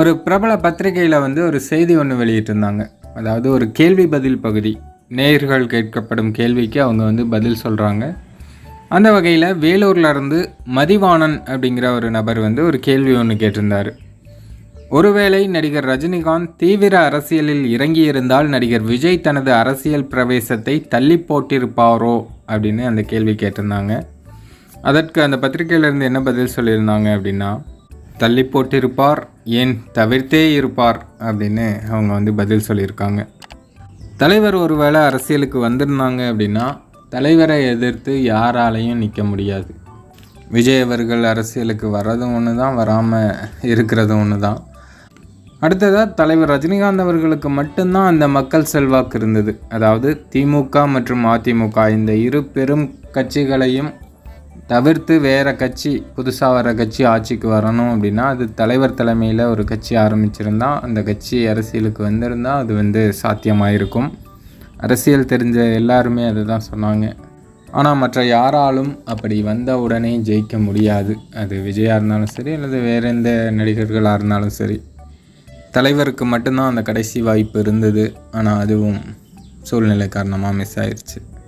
ஒரு பிரபல பத்திரிகையில் வந்து ஒரு செய்தி ஒன்று வெளியிட்டிருந்தாங்க. அதாவது ஒரு கேள்வி பதில் பகுதி. நேயர்கள் கேட்கப்படும் கேள்விக்கு அவங்க வந்து பதில் சொல்கிறாங்க அந்த வகையில் வேலூரில் இருந்து மதிவாணன் அப்படிங்கிற ஒரு நபர் வந்து ஒரு கேள்வி ஒன்று கேட்டிருந்தார். ஒருவேளை நடிகர் ரஜினிகாந்த் தீவிர அரசியலில் இறங்கியிருந்தால் நடிகர் விஜய் தனது அரசியல் பிரவேசத்தை தள்ளி போட்டிருப்பாரோ அப்படின்னு அந்த கேள்வி கேட்டிருந்தாங்க. அதற்கு அந்த பத்திரிகையிலேருந்து என்ன பதில் சொல்லியிருந்தாங்க அப்படின்னா தள்ளி போட்டிருப்பார் ஏன் தவிர்த்தே இருப்பார் அப்படின்னு அவங்க வந்து பதில் சொல்லியிருக்காங்க. தலைவர் ஒருவேளை அரசியலுக்கு வந்திருந்தாங்க அப்படின்னா தலைவரை எதிர்த்து யாராலையும் நிற்க முடியாது. விஜய் அவர்கள் அரசியலுக்கு வர்றதும் ஒன்று தான் வராமல் இருக்கிறதும் ஒன்று தான். அடுத்ததாக தலைவர் ரஜினிகாந்த் அவர்களுக்கு மட்டும்தான் அந்த மக்கள் செல்வாக்கு இருந்தது. அதாவது திமுக மற்றும் அதிமுக இந்த இரு பெரும் கட்சிகளையும் தவிர்த்து வேறு கட்சி புதுசாக வர கட்சி ஆட்சிக்கு வரணும் அப்படின்னா அது தலைவர் தலைமையில் ஒரு கட்சி ஆரம்பிச்சிருந்தால் அந்த கட்சி அரசியலுக்கு வந்திருந்தால் அது வந்து சாத்தியமாயிருக்கும். அரசியல் தெரிஞ்ச எல்லாருமே அதை தான் சொன்னாங்க. ஆனால் மற்ற யாராலும் அப்படி வந்த உடனே ஜெயிக்க முடியாது. அது விஜயாக இருந்தாலும் சரி அல்லது வேறு எந்த நடிகர்களாக இருந்தாலும் சரி. தலைவருக்கு மட்டும்தான் அந்த கடைசி வாய்ப்பு இருந்தது. ஆனால் அதுவும் சூழ்நிலை காரணமாக மிஸ் ஆயிடுச்சு